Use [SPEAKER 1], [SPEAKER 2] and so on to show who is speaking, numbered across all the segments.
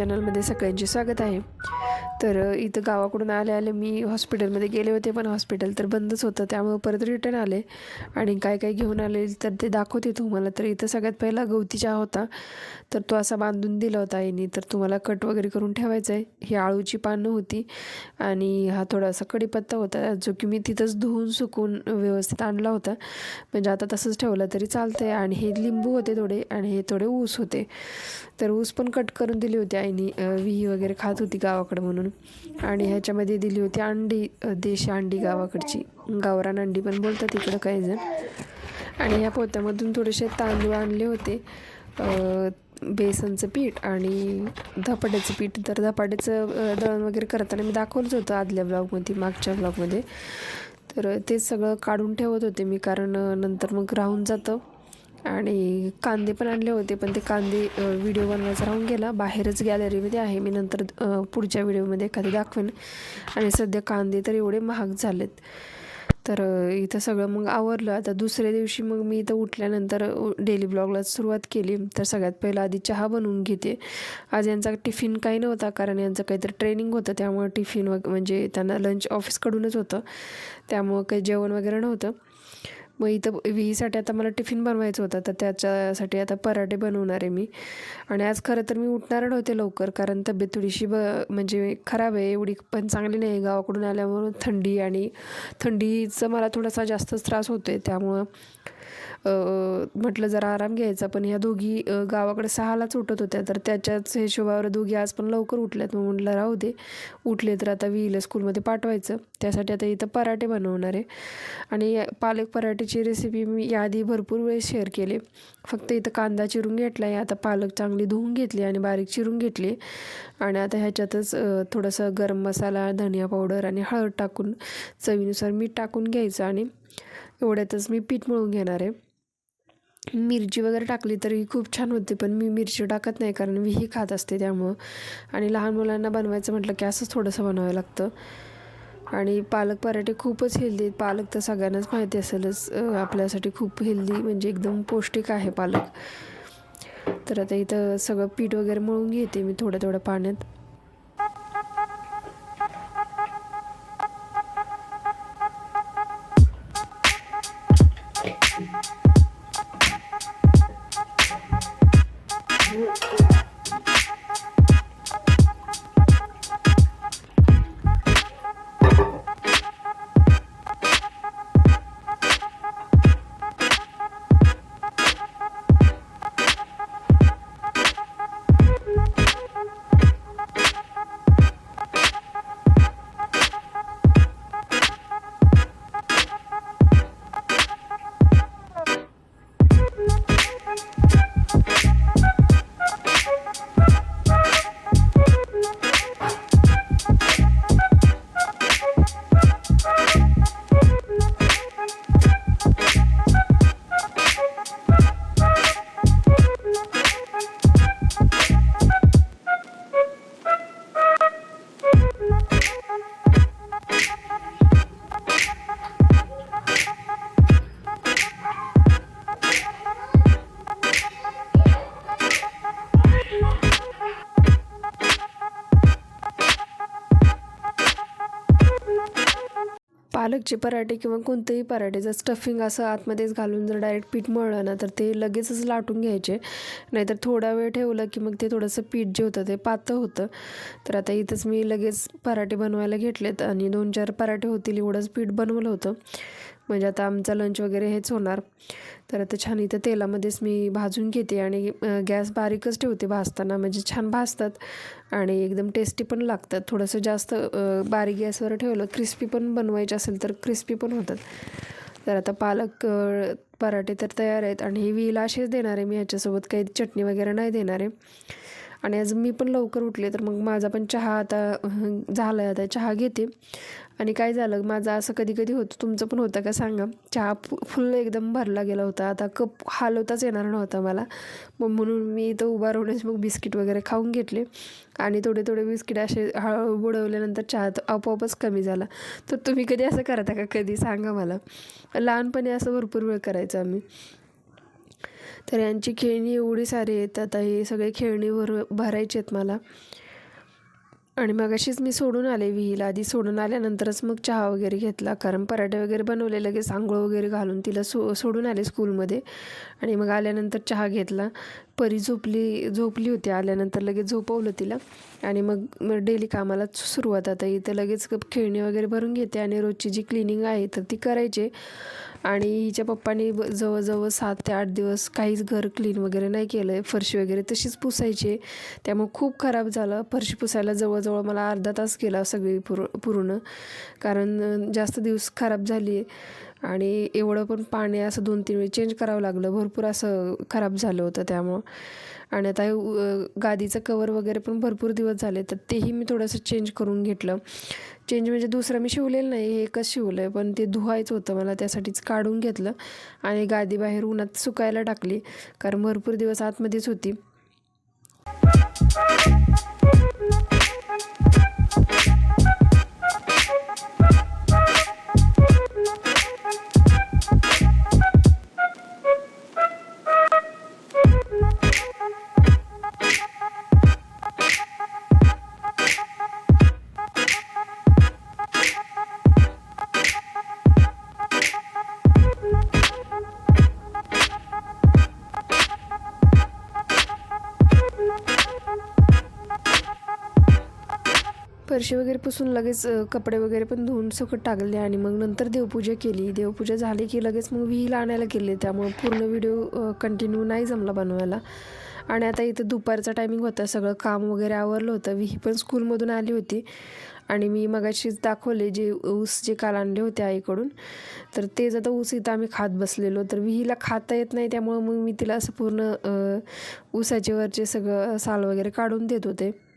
[SPEAKER 1] चॅनलमध्ये सगळ्यांचे स्वागत आहे. तर इथं गावाकडून आले आले मी हॉस्पिटलमध्ये गेले होते पण हॉस्पिटल तर बंदच होतं त्यामुळं परत रिटर्न आले. आणि काय काय घेऊन आले तर ते दाखवते तुम्हाला. तर इथं सगळ्यात पहिला गवती चहा होता. तर तो असा बांधून दिला होता आईने. तर तुम्हाला कट वगैरे करून ठेवायचं आहे. ही आळूची पानं होती. आणि हा थोडासा कडीपत्ता होता जो की मी तिथंच धुवून सुकून व्यवस्थित आणला होता. म्हणजे आता तसंच ठेवलं तरी चालतं आहे आणि हे लिंबू होते थोडे. आणि हे थोडे ऊस होते. तर ऊस पण कट करून दिली होती आईने विही वगैरे खात होती गावाकडं म्हणून. आणि ह्याच्यामध्ये दिली होती अंडी देशी अंडी गावाकडची. गावरान अंडी पण बोलतात इकडं काही जण आणि ह्या पोत्यामधून थोडेसे तांदूळ आणले होते बेसनचं पीठ आणि धपाट्याचं पीठ. तर धपाट्याचं दळण वगैरे करताना मी दाखवलंच होतं आदल्या ब्लॉगमध्ये मागच्या ब्लॉगमध्ये. तर ते सगळं काढून ठेवत होते मी कारण नंतर मग राहून जातं. आणि कांदे पण आणले होते पण ते कांदे व्हिडिओ बनवायचा राहून गेला. बाहेरच गॅलरीमध्ये आहे. मी नंतर पुढच्या व्हिडिओमध्ये एखादी दाखवेन. आणि सध्या कांदे तर एवढे महाग झालेत. तर इथं सगळं मग आवरलं. आता दुसऱ्या दिवशी मग मी इथं उठल्यानंतर डेली ब्लॉगला सुरुवात केली. तर सगळ्यात पहिला आधी चहा बनवून घेते. आज यांचा टिफिन काही नव्हता कारण यांचं काहीतरी ट्रेनिंग होतं. त्यामुळं टिफिन वग म्हणजे त्यांना लंच ऑफिसकडूनच होतं. त्यामुळं काही जेवण वगैरे नव्हतं. मग इथं विहीसाठी आता मला टिफिन बनवायचं होतं तर त्याच्यासाठी आता पराठे बनवणार आहे मी. आणि आज खरं तर मी उठणार नव्हते लवकर कारण तब्येत थोडीशी ब म्हणजे खराब आहे एवढी पण चांगली नाही गावाकडून आल्यामुळं थंडी. आणि थंडीचा मला थोडासा जास्तच त्रास होतो आहे त्यामुळं म्हटलं जरा आराम घ्यायचा पण ह्या दोघी गावाकडे सहालाच उठत होत्या तर त्याच्याच हिशोबावर दोघी आज पण लवकर उठल्यात. मग म्हटलं राहू दे. उठले तर आता विहीला स्कूलमध्ये पाठवायचं. त्यासाठी आता इथं पराठे बनवणार आहे. आणि पालक पराठेची रेसिपी मी याआधी भरपूर वेळेस शेअर केले. फक्त इथं कांदा चिरून घेतला आहे. आता पालक चांगली धुवून घेतली आणि बारीक चिरून घेतली. आणि आता ह्याच्यातच थोडंसं गरम मसाला धनिया पावडर आणि हळद टाकून चवीनुसार मीठ टाकून घ्यायचं. आणि एवढ्यातच मी पीठ मळून घेणार आहे. मिरची वगैरे टाकली तरी खूप छान होते पण मी मिरची टाकत नाही कारण मी ही खात असते त्यामुळं. आणि लहान मुलांना बनवायचं म्हटलं की असंच थोडंसं बनवावं लागतं. आणि पालक पराठे खूपच हेल्दी आहेत. पालक तर सगळ्यांनाच माहिती असेलच आपल्यासाठी खूप हेल्दी म्हणजे एकदम पौष्टिक आहे पालक. तर आता इथं सगळं पीठ वगैरे मळून घेते मी थोड्या थोड्या पाण्यात. पालकचे पराठे किंवा कोणतेही पराठे जर स्टफिंग असं आतमध्येच घालून जर डायरेक्ट पीठ मळलं ना तर ते लगेचच लाटून घ्यायचे. नाहीतर थोडा वेळ ठेवलं की मग ते थोडंसं पीठ जे होतं ते पातळ होतं. तर आता इथंच मी लगेच पराठे बनवायला घेतलेत आणि दोन चार पराठे होतील एवढंच पीठ बनवलं होतं. म्हणजे आता आमचा लंच वगैरे हेच होणार. तर आता छान इथं तेलामध्येच मी भाजून घेते आणि गॅस बारीकच ठेवते भाजताना. म्हणजे छान भाजतात आणि एकदम टेस्टी पण लागतात. थोडंसं जास्त बारीक गॅसवर ठेवलं क्रिस्पी पण बनवायचे असेल तर क्रिस्पी पण होतात. तर आता पालक पराठे तर तयार आहेत आणि हे वील असेच देणार आहे मी ह्याच्यासोबत. काही चटणी वगैरे नाही देणार आहे. आणि आज मी पण लवकर उठले तर मग माझा पण चहा आता झाला आहे आता चहा घेते. आणि काय झालं माझं असं कधी कधी होतं. तुमचं पण होतं का सांगा? चहा फु फुल एकदम भरला गेला होता. आता कप हालवताच येणार नव्हता मला. मग म्हणून मी इथं उभा राहूनच मग बिस्किट वगैरे खाऊन घेतले. आणि थोडे थोडे बिस्किट असे हळू बुडवल्यानंतर चहा तर आपोआपच कमी झाला. तर तुम्ही कधी असं करता का? कधी सांगा मला. लहानपणी असं भरपूर वेळ करायचं आम्ही. तर यांची खेळणी एवढी सारी आहेत. आता हे सगळे खेळणी भर भरायचे आहेत मला. आणि मग अशीच मी सोडून आले विहीला. आधी सोडून आल्यानंतरच मग चहा वगैरे घेतला. कारण पराठे वगैरे बनवले लगेच आंघोळ वगैरे घालून तिला सो सोडून आले स्कूलमध्ये. आणि मग आल्यानंतर चहा घेतला. परी झोपली झोपली होती. आल्यानंतर लगेच झोपवलं तिला. आणि मग मग डेली कामाला सुरुवात. आता इथं लगेच खेळणी वगैरे भरून घेते आणि रोजची जी क्लिनिंग आहे तर ती करायची. आणि हिच्या पप्पानी ब जवळजवळ सात ते आठ दिवस काहीच घर क्लीन वगैरे नाही केलं आहे फरशी वगैरे तशीच पुसायची. त्यामुळे खूप खराब झालं. फरशी पुसायला जवळजवळ मला अर्धा तास गेला सगळी पूर पूर्ण. कारण जास्त दिवस खराब झाली आहे आणि एवढं पण पाणी असं दोन तीन वेळ चेंज करावं लागलं. भरपूर असं खराब झालं होतं त्यामुळं. आणि आता गादीचं कवर वगैरे पण भरपूर दिवस झाले तर तेही मी थोडंसं चेंज करून घेतलं. चेंज म्हणजे दुसरं मी शिवलेलं नाही हे एकच शिवलं आहे पण ते धुवायचं होतं मला त्यासाठीच काढून घेतलं आणि गादी बाहेर उन्हात सुकायला टाकली कारण भरपूर दिवस आतमध्येच होती. फरशी वगैरे पुसून लगेच कपडे वगैरे पण धुवून सकट टाकले आणि मग नंतर देवपूजा केली. देवपूजा झाली की लगेच मग विहीला आणायला गेले. त्यामुळे पूर्ण व्हिडिओ कंटिन्यू नाही जमला बनवायला. आणि आता इथं दुपारचा टायमिंग होता. सगळं काम वगैरे आवरलं होतं. विही पण स्कूलमधून आली होती. आणि मी मगाशीच दाखवले जे ऊस जे काल आणले होते आईकडून. तर तेच आता ऊस इथं आम्ही खात बसलेलो. तर विहीला खाता येत नाही. त्यामुळं मग मी तिला असं पूर्ण ऊसाचे वरचे सगळं साल वगैरे काढून देत होते.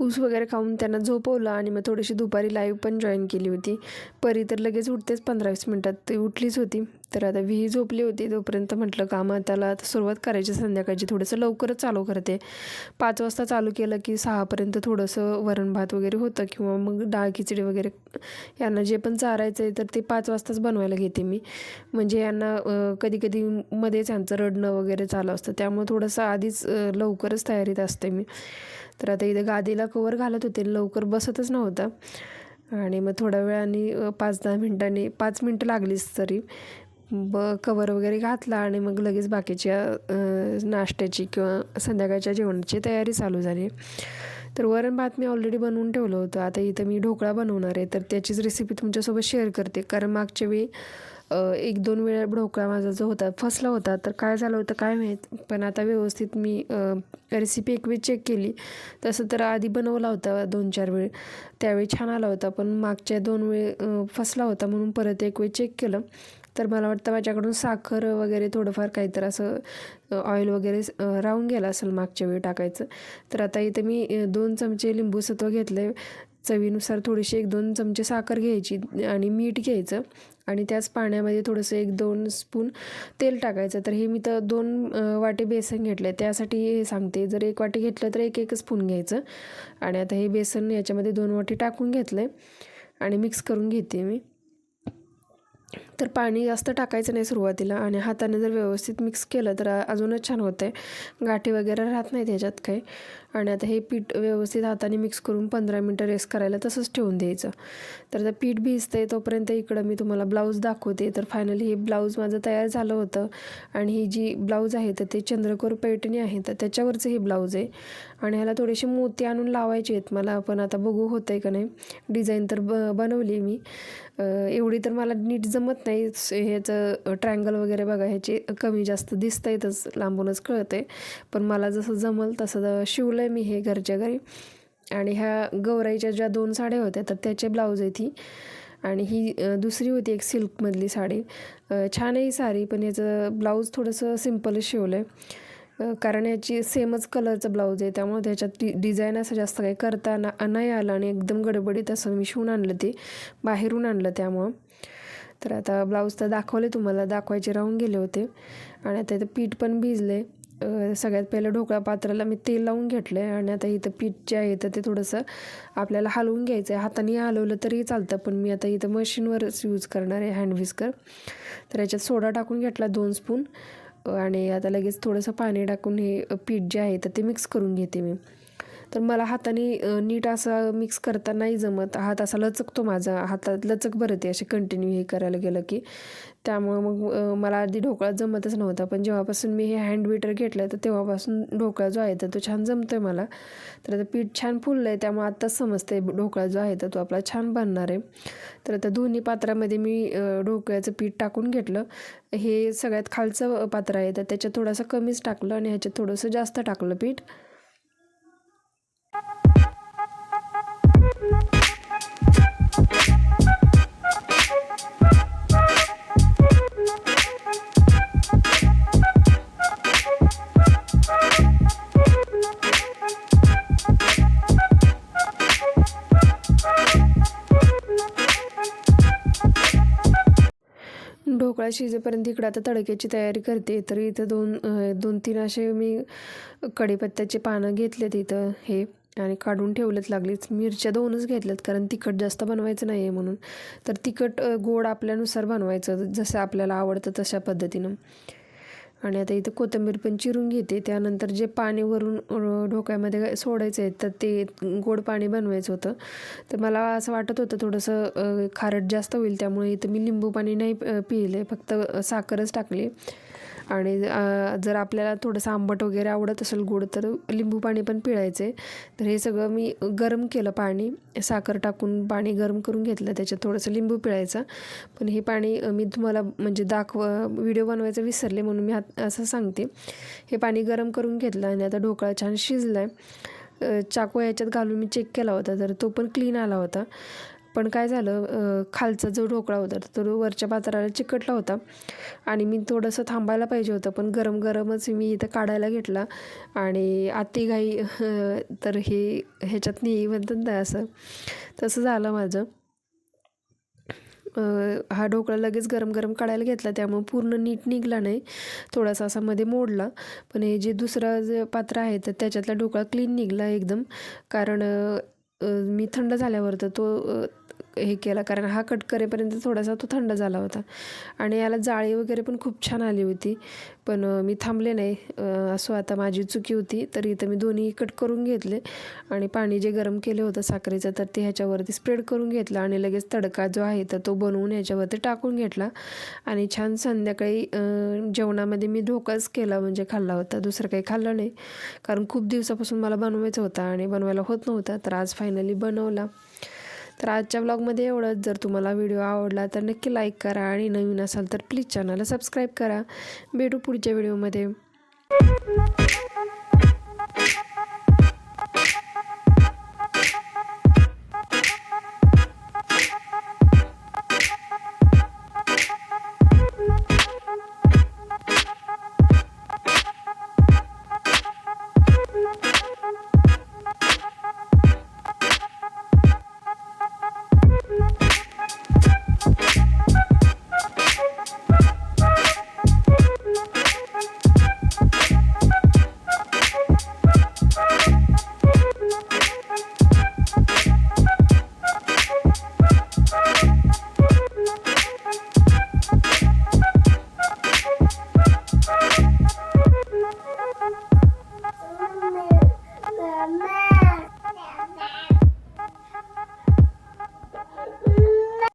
[SPEAKER 1] ऊस वगैरे खाऊन त्यांना झोपवलं आणि मग थोडीशी दुपारी लाईव्ह पण जॉईन केली होती. परी तर लगेच उठतेच पंधरा वीस मिनटात. ती उठलीच होती. तर आता विही झोपली होती तोपर्यंत म्हटलं कामात त्याला आता सुरुवात करायची संध्याकाळची. थोडंसं लवकरच चालू करते. पाच वाजता चालू केलं की सहापर्यंत थोडंसं वरण भात वगैरे होतं किंवा मग डाळ खिचडी वगैरे. यांना जे पण चारायचं आहे तर ते पाच वाजताच बनवायला घेते मी. म्हणजे यांना कधी कधी मध्येच यांचं रडणं वगैरे चालू असतं. त्यामुळे थोडंसं आधीच लवकरच तयारीत असते मी. तर आता इथे गादीला कवर घालत होते लवकर बसतच नव्हता. आणि मग थोड्या वेळाने पाच दहा मिनटांनी पाच मिनटं लागलीच तरी. ब कवर वगैरे घातला आणि मग लगेच बाकीच्या नाश्त्याची किंवा संध्याकाळच्या जेवणाची तयारी चालू झाली. तर वरण भात मी ऑलरेडी बनवून ठेवलं होतं. आता इथं मी ढोकळा बनवणार आहे. तर त्याचीच रेसिपी तुमच्यासोबत शेअर करते. कारण मागच्या वेळी एक दोन वेळा ढोकळा माझा जो होता फसला होता. तर काय झालं होतं काय माहीत? पण आता व्यवस्थित मी रेसिपी एक वेळ चेक केली. तसं तर आधी बनवला होता दोन चार वेळ. त्यावेळी छान आला होता. पण मागच्या दोन वेळ फसला होता म्हणून परत एक वेळ चेक केलं. तर मला वाटतं माझ्याकडून साखर वगैरे थोडंफार काहीतरी असं ऑइल वगैरे राहून गेलं असेल मागच्या वेळी टाकायचं. तर आता इथे मी दोन चमचे लिंबू सत्व आहे चवीनुसार थोडीशी एक दोन चमचे साखर घ्यायची आणि मीठ घ्यायचं. आणि त्याच पाण्यामध्ये थोडंसं एक दोन स्पून तेल टाकायचं. तर हे मी तर दोन वाटे बेसन घेतलं आहे त्यासाठी हे सांगते. जर एक वाटी घेतलं तर एक एक स्पून घ्यायचं. आणि आता हे बेसन याच्यामध्ये दोन वाटी टाकून घेतलं आहे आणि मिक्स करून घेते मी. तर पाणी जास्त टाकायचं नाही सुरुवातीला आणि हाताने जर व्यवस्थित मिक्स केलं तर अजूनच छान होतं. आहे गाठी वगैरे राहत नाही त्याच्यात काही. आणि आता हे पीठ व्यवस्थित हाताने मिक्स करून पंधरा मिनटं रेस्ट करायला तसंच ठेवून द्यायचं. तर आता पीठ भिजतं आहे तोपर्यंत इकडं मी तुम्हाला ब्लाऊज दाखवते. तर फायनली हे ब्लाऊज माझं तयार झालं होतं. आणि ही जी ब्लाऊज आहे तर ते चंद्रकोर पैठणी आहे तर त्याच्यावरचं हे ब्लाऊज आहे. आणि ह्याला थोडेसे मोती आणून लावायचे आहेत मला. पण आता बघू होतं आहे का नाही. डिझाईन तर ब बनवली मी. एवढी तर मला नीट जमत नाही ह्याचं ट्रँगल वगैरे बघा ह्याची कमी जास्त दिसत येतच लांबूनच कळतं आहे पण मला जसं जमल तसं शिवलं आहे मी हे घरच्या घरी. आणि ह्या गौराईच्या ज्या दोन साड्या होत्या तर त्याचे ब्लाऊज आहे ती. आणि ही दुसरी होती एक सिल्कमधली साडी. छान आहे ही साडी पण याचं ब्लाऊज थोडंसं सिम्पलच शिवलं आहे कारण याची सेमच कलरचं ब्लाऊज आहे त्यामुळे त्याच्यात डि डिझाईन असं जास्त काही करता नाही आलं आणि एकदम गडबडीत असं मी शिवून आणलं ते बाहेरून आणलं त्यामुळं. तर आता ब्लाऊज तर दाखवले तुम्हाला दाखवायचे राहून गेले होते. आणि आता इथं पीठ पण भिजले. सगळ्यात पहिलं ढोकळा पात्राला मी तेल लावून घेतलं आहे आणि आता इथं पीठ जे आहे तर ते थोडंसं आपल्याला हलवून घ्यायचं आहे हाताने हलवलं तरी चालतं पण मी आता इथं मशीनवरच यूज करणार आहे हँड विस्कर तर याच्यात सोडा टाकून घेतला दोन स्पून आणि आता लगेच थोडंसं पाणी टाकून हे पीठ जे आहे तर ते मिक्स करून घेते मी. तर मला हाताने नीट असा मिक्स करता नाही जमत. हात असा लचकतो माझा. हातात लचक भरते असे कंटिन्यू हे करायला गेलं की. त्यामुळं मग मला आधी ढोकळा जमतच नव्हता. पण जेव्हापासून मी हे हँड बीटर घेतलं तर तेव्हापासून ढोकळा जो आहे तर तो छान जमतो आहे मला. तर आता पीठ छान फुललं आहे त्यामुळे आत्ताच समजते ढोकळा जो आहे तर तो आपला छान बनणार आहे. तर आता दोन्ही पात्रामध्ये मी ढोकळ्याचं पीठ टाकून घेतलं. हे सगळ्यात खालचं पात्र आहे तर त्याच्यात थोडंसं कमीच टाकलं आणि ह्याच्यात थोडंसं जास्त टाकलं पीठ. ढोकळा शिजेपर्यंत इकडं आता तडक्याची तयारी करते तर इथं दोन दोन तीन असे मी कढीपत्त्याचे पानं घेतलेत इथं हे आणि काढून ठेवलेत लागलीच. मिरच्या दोनच घेतल्यात कारण तिखट जास्त बनवायचं नाही आहे म्हणून. तर तिखट गोड आपल्यानुसार बनवायचं जसं आपल्याला आवडतं तशा पद्धतीनं. आणि आता इथं कोथिंबीर पण चिरून घेते. त्यानंतर जे पाणी वरून ढोक्यामध्ये सोडायचं आहे तर ते गोड पाणी बनवायचं होतं. तर मला असं वाटत होतं थोडंसं खारट जास्त होईल त्यामुळे इथं मी लिंबू पाणी नाही अ, पिले फक्त साखरच टाकली. आणि जर आपल्याला थोडंसं आंबट वगैरे आवडत असेल गोड तर लिंबू पाणी पण पिळायचे. तर हे सगळं मी गरम केलं पाणी साखर टाकून पाणी गरम करून घेतलं त्याच्यात थोडंसं लिंबू पिळायचं. पण हे पाणी मी तुम्हाला म्हणजे दाखव व्हिडिओ बनवायचं विसरले म्हणून मी असं सांगते. हे पाणी गरम करून घेतलं आणि आता ढोकळा छान शिजला आहे चाकू याच्यात घालून मी चेक केला होता तर तो पण क्लीन आला होता. पण काय झालं खालचा जो ढोकळा होता तर तो वरच्या पात्राला चिकटला होता. आणि मी थोडंसं थांबायला पाहिजे होतं पण गरम गरमच मी इथं काढायला घेतला. आणि आत्ती घाई तर हे ह्याच्यात नाही म्हणतात ना असं. तसं झालं माझं. हा ढोकळा लगेच गरम गरम काढायला घेतला त्यामुळे पूर्ण नीट निघला नाही. थोडासा असा मध्ये मोडला. पण हे जे दुसरं जे पात्र आहे तर त्याच्यातला ढोकळा क्लीन निघला एकदम. कारण मी थंड झाल्यावर तर तो हे केला कारण हा कट करेपर्यंत थोडासा तो थंड झाला होता. आणि याला जाळी वगैरे पण खूप छान आली होती. पण मी थांबले नाही. असं असो आता माझी चुकी होती तर इथं मी दोन्ही कट करून घेतले. आणि पाणी जे गरम केलं होतं साखरेचं तर ते ह्याच्यावरती स्प्रेड करून घेतलं आणि लगेच तडका जो आहे तर तो बनवून ह्याच्यावरती टाकून घेतला. आणि छान संध्याकाळी जेवणामध्ये मी ढोकाच केला म्हणजे खाल्ला होता. दुसरं काही खाल्लं नाही. कारण खूप दिवसापासून मला बनवायचं होता आणि बनवायला होत नव्हता तर आज फायनली बनवला. तर आजच्या ब्लॉगमध्ये एवढंच. जर तुम्हाला व्हिडिओ आवडला तर नक्की लाईक करा आणि नवीन असाल तर प्लीज चॅनलला सबस्क्राईब करा. भेटू पुढच्या व्हिडिओमध्ये